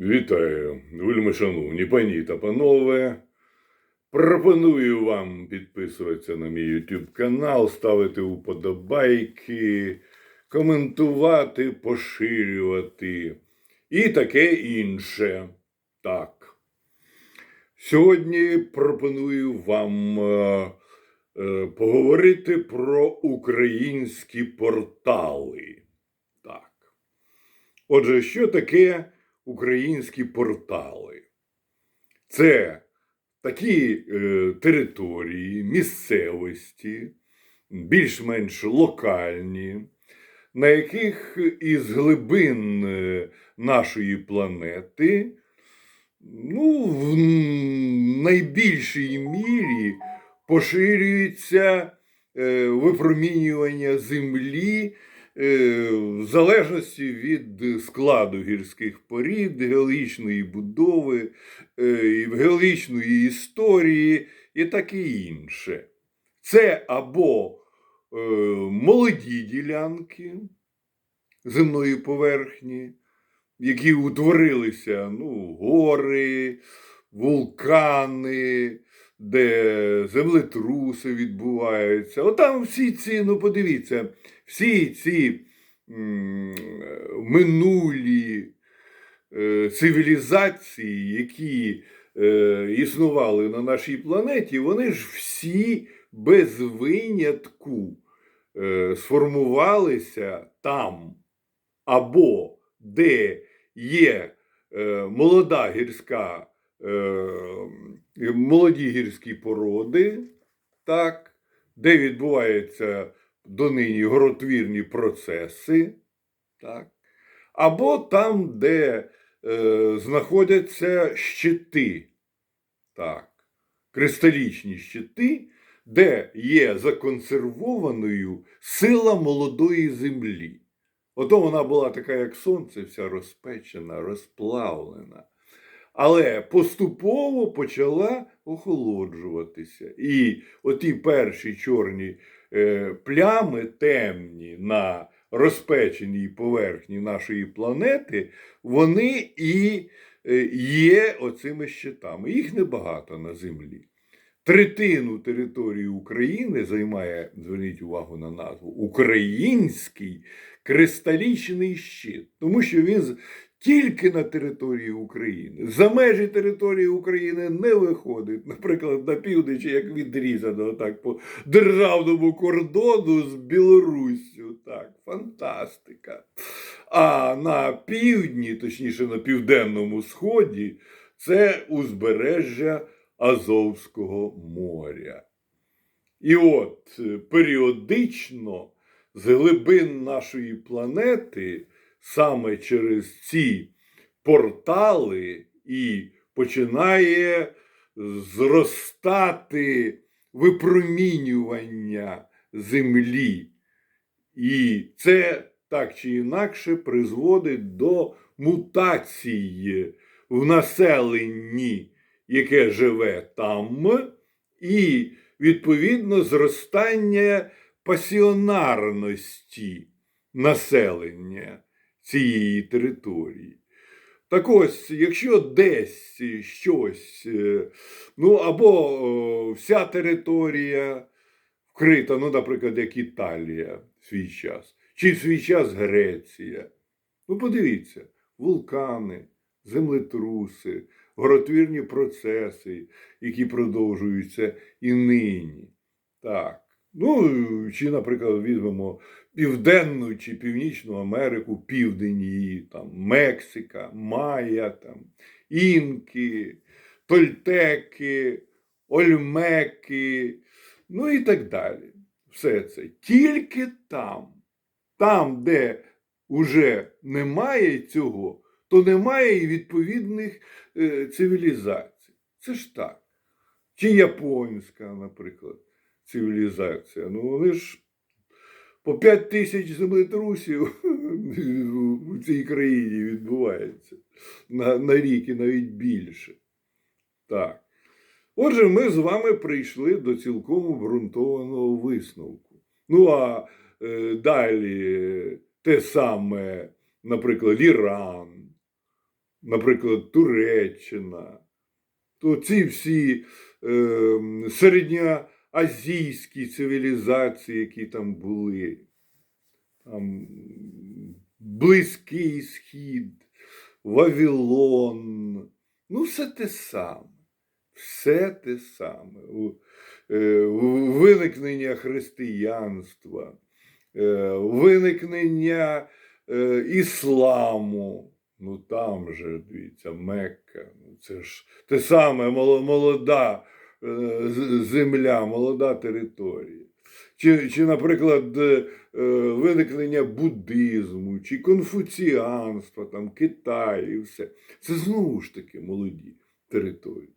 Вітаю, вельми шановні пані та панове. Пропоную вам підписуватися на мій YouTube канал, ставити уподобайки, коментувати, поширювати і таке інше. Так. Сьогодні пропоную вам е, е, поговорити про українські портали. Так. Отже, що таке українські портали? Це такі е, території, місцевості, більш-менш локальні, на яких із глибин е, нашої планети, ну, в найбільшій мірі поширюється е, випромінювання землі в залежності від складу гірських порід, геологічної будови, е, геологічної історії і таке інше. Це або е, молоді ділянки земної поверхні, які утворилися ну, гори, вулкани, де землетруси відбуваються. Отам всі ці, ну подивіться, всі ці м, минулі е, цивілізації, які е, існували на нашій планеті, вони ж всі без винятку е, сформувалися там, або де є е, молода гірська, е, молоді гірські породи, так, де відбуваються донині горотвірні процеси, так, або там, де е, знаходяться щити, так, кристалічні щити, де є законсервованою сила молодої землі. Ото вона була така, як сонце, вся розпечена, розплавлена. Але поступово почала охолоджуватися. І оті перші чорні е, плями темні на розпеченій поверхні нашої планети, вони і е, є оцими щитами. Їх небагато на землі. Третину території України займає, зверніть увагу на назву, український кристалічний щит, тому що він тільки на території України. За межі території України не виходить, наприклад, на півночі, як відрізано так по державному кордону з Білоруссю. Так, фантастика. А на півдні, точніше на південному сході, це узбережжя Азовського моря. І от е, періодично з глибин нашої планети саме через ці портали і починає зростати випромінювання землі. І це так чи інакше призводить до мутації в населенні, яке живе там, і відповідно зростання пасіонарності населення цієї території. Так ось, якщо десь щось, е, ну або вся територія вкрита, ну, наприклад, як Італія в свій час, чи в свій час Греція. Ну, подивіться, вулкани, землетруси, горотвірні процеси, які продовжуються і нині. Так. Ну, чи, наприклад, візьмемо Південну чи Північну Америку, південь її, там, Мексика, Майя, там, Інки, Тольтеки, Ольмеки, ну і так далі. Все це. Тільки там, там, де вже немає цього, то немає і відповідних е, цивілізацій. Це ж так. Чи японська, наприклад, цивілізація. Ну, вони ж по 5 тисяч землетрусів у цій країні відбувається на, на рік і навіть більше. Так. Отже, ми з вами прийшли до цілком обґрунтованого висновку. Ну а е, далі те саме, наприклад, Іран, наприклад, Туреччина, то ці всі е, середньоазійські цивілізації, які там були, там Близький Схід, Вавилон, ну, все те саме. Все те саме. Е, Виникнення християнства, е, виникнення е, ісламу. Ну там же, дивіться, Мекка. Ну, це ж те саме молода земля, молода територія. Чи, чи наприклад, е, е, виникнення буддизму, чи конфуціанства, там, Китай і все. Це знову ж таки молоді території.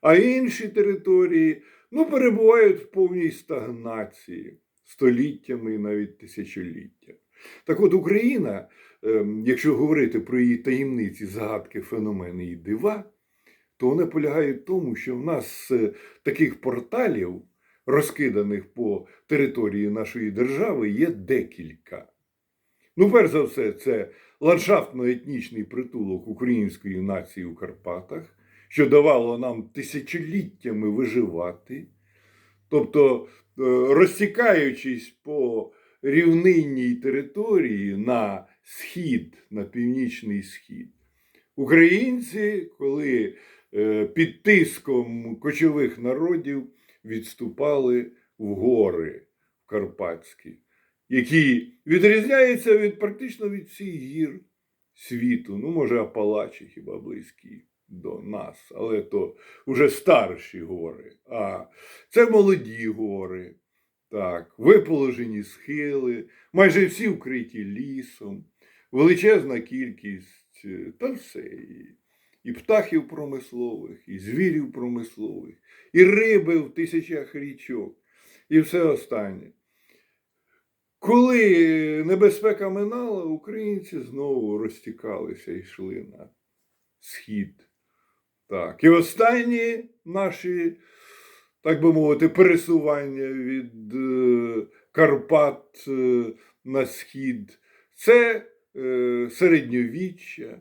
А інші території ну, перебувають в повній стагнації століттями і навіть тисячоліттями. Так от Україна, ем, якщо говорити про її таємниці, загадки, феномени і дива, то вони полягають в тому, що в нас е, таких порталів, розкиданих по території нашої держави, є декілька. Ну, перш за все, це ландшафтно-етнічний притулок української нації у Карпатах, що давало нам тисячоліттями виживати. Тобто, е, розтікаючись по рівнинній території на схід, на північний схід, українці, коли під тиском кочових народів відступали в гори в Карпатські, які відрізняються від практично від всіх гір світу. Ну, може, Апалачі хіба близькі до нас, але то вже старші гори. А це молоді гори, так, виположені схили, майже всі вкриті лісом, величезна кількість е, та все. І, птахів промислових, і звірів промислових, і риби в тисячах річок, і все останнє. Коли небезпека минала, українці знову розтікалися і йшли на схід. Так. І останні наші, так би мовити, пересування від е, Карпат е, на схід це е, середньовіччя,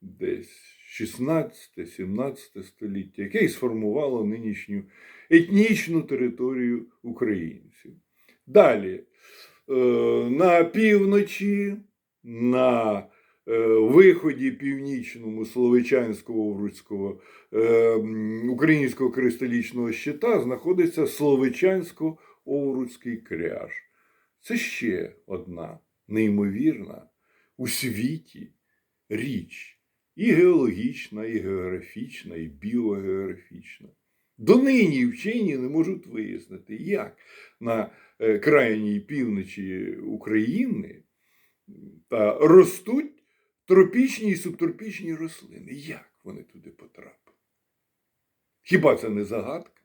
десь 16-17 століття, яке і сформувало нинішню етнічну територію українців. Далі, е, на півночі, на е, виході північному Словичансько-Овруцького е, українського кристалічного щита знаходиться Словичансько-Овруцький кряж. Це ще одна неймовірна у світі річ і геологічна, і географічна, і біогеографічна. Донині вчені не можуть вияснити, як на е, крайній півночі України та ростуть тропічні і субтропічні рослини. Як вони туди потрапили? Хіба це не загадка?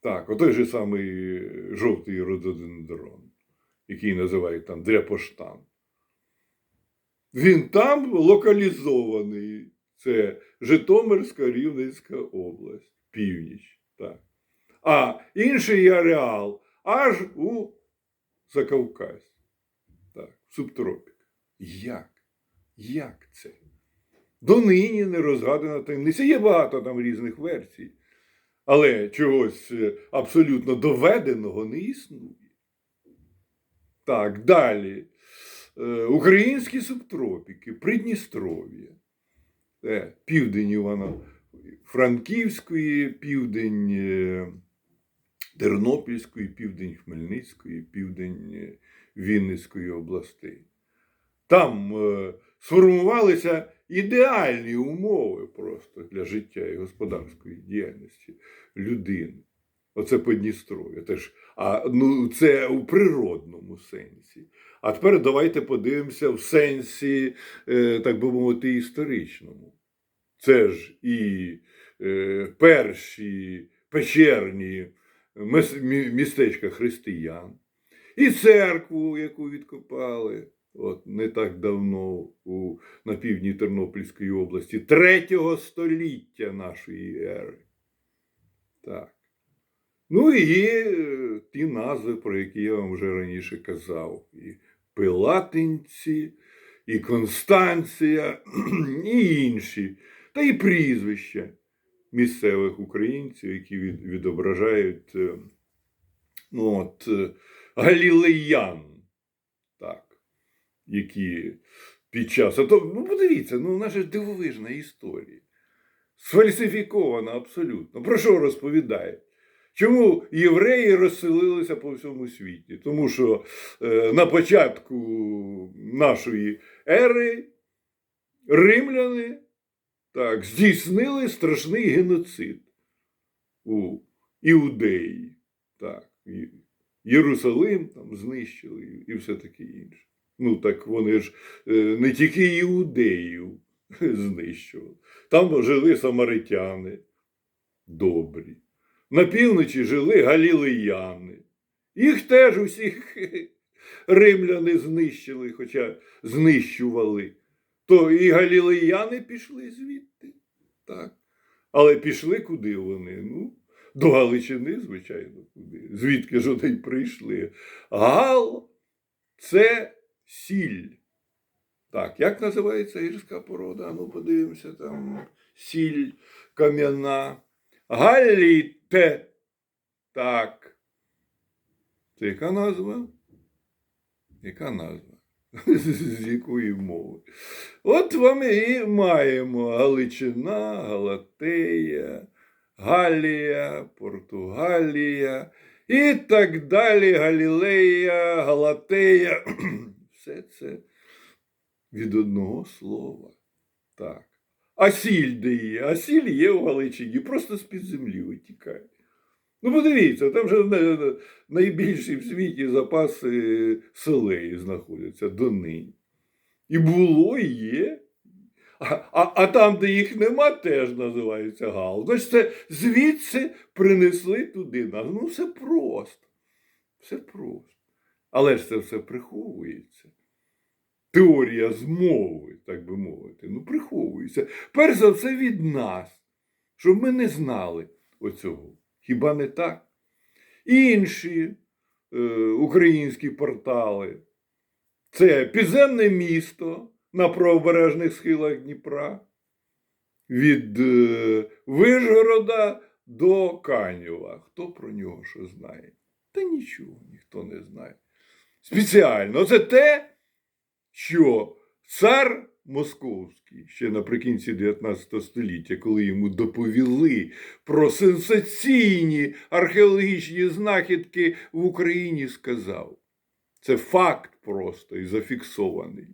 Так, отой же самий жовтий рододендрон, який називають там дряпоштан. Він там локалізований. Це Житомирська Рівненська область, північ. Так. А інший ареал аж у Закавказі. Субтропік. Як? Як це? Донині не розгадана таємниця. Є багато там різних версій, але чогось е, абсолютно доведеного не існує. Так, далі. Е, Українські субтропіки, Придністров'я, Е, південь Івано-Франківської, південь е, Тернопільської, південь Хмельницької, південь Вінницької областей. Там сформувалися ідеальні умови просто для життя і господарської діяльності людини. Оце Подністров'я. Теж, а, ну, це у природному сенсі. А тепер давайте подивимося в сенсі, е, так би мовити, історичному. Це ж і е, перші печерні містечка християн, і церкву, яку відкопали от, не так давно у, на півдні Тернопільської області, третього століття нашої ери. Так. Ну і е, ті назви, про які я вам вже раніше казав. І Пилатинці, і Констанція, і інші, та й прізвища місцевих українців, які відображають е, ну, от, е, галілеян, які під час. А то, ну, подивіться, ну, наша ж дивовижна історія. Сфальсифікована абсолютно. Про що розповідає? Чому євреї розселилися по всьому світі? Тому що е, на початку нашої ери римляни так, здійснили страшний геноцид у Іудеї. Так, Єрусалим там знищили і все таке інше. Ну так вони ж е, не тільки іудеїв знищували. Там жили самаритяни добрі. На півночі жили галілеяни. Їх теж усіх римляни знищили, хоча знищували. То і галілеяни пішли звідти. Так. Але пішли куди вони? Ну, до Галичини, звичайно, куди. Звідки ж вони прийшли? Гал це сіль. Так, як називається гірська порода? Ну, подивимося, там сіль кам'яна. Галіте. Так. Це яка назва? Яка назва? З якої мови? От вам і маємо Галичина, Галатея, Галія, Португалія і так далі. Галілея, Галатея. Все це від одного слова. Так. А сіль де є? А сіль є в Галичині, просто з-під землі витікає. Ну, подивіться, там же на- на- найбільші в світі запаси солей знаходяться донині. І було, і є. А, а, а там, де їх нема, теж називається гал. Значить, це звідси принесли туди нас. Ну, все просто. Все просто. Але ж це все приховується. Теорія змови, так би мовити, ну, приховується. Перш за все від нас, щоб ми не знали оцього. Хіба не так? Інші е, українські портали це підземне місто на правобережних схилах Дніпра, від е, Вижгорода до Канєва. Хто про нього що знає? Та нічого ніхто не знає. Спеціально це те, що цар Московський ще наприкінці 19 століття, коли йому доповіли про сенсаційні археологічні знахідки в Україні, сказав. Це факт просто і зафіксований.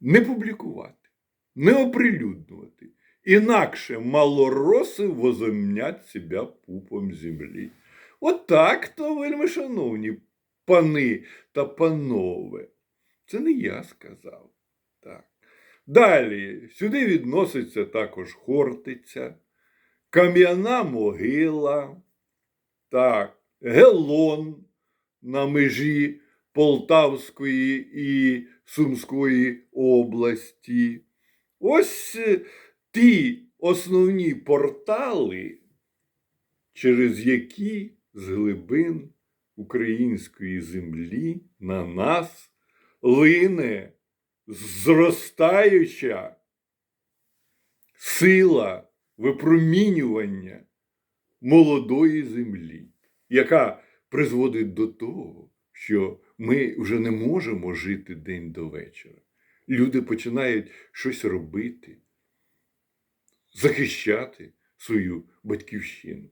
Не публікувати, не оприлюднювати. Інакше малороси возомнять себе пупом землі. От то, вельми шановні пани та панове. Це не я сказав. Так. Далі сюди відноситься також Хортиця, Кам'яна могила, так, Гелон на межі Полтавської і Сумської області. Ось е, ті основні портали, через які з глибин української землі на нас лине зростаюча сила випромінювання молодої землі, яка призводить до того, що ми вже не можемо жити день до вечора. Люди починають щось робити, захищати свою батьківщину.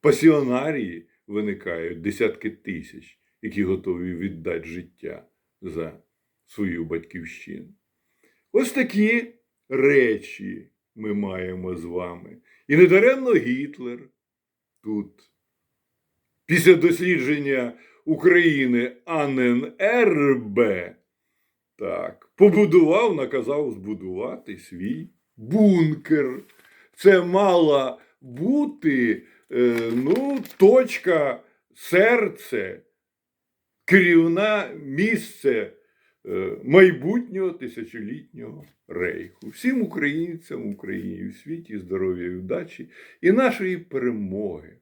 Пасіонарії виникають десятки тисяч, які готові віддати життя за свою батьківщину. Ось такі речі ми маємо з вами. І недаремно Гітлер тут, після дослідження України АННРБ, так, побудував, наказав збудувати свій бункер. Це мала бути е, ну, точка, серце, керівне місце е, майбутнього тисячолітнього рейху. Всім українцям Україні в світі здоров'я і удачі і нашої перемоги.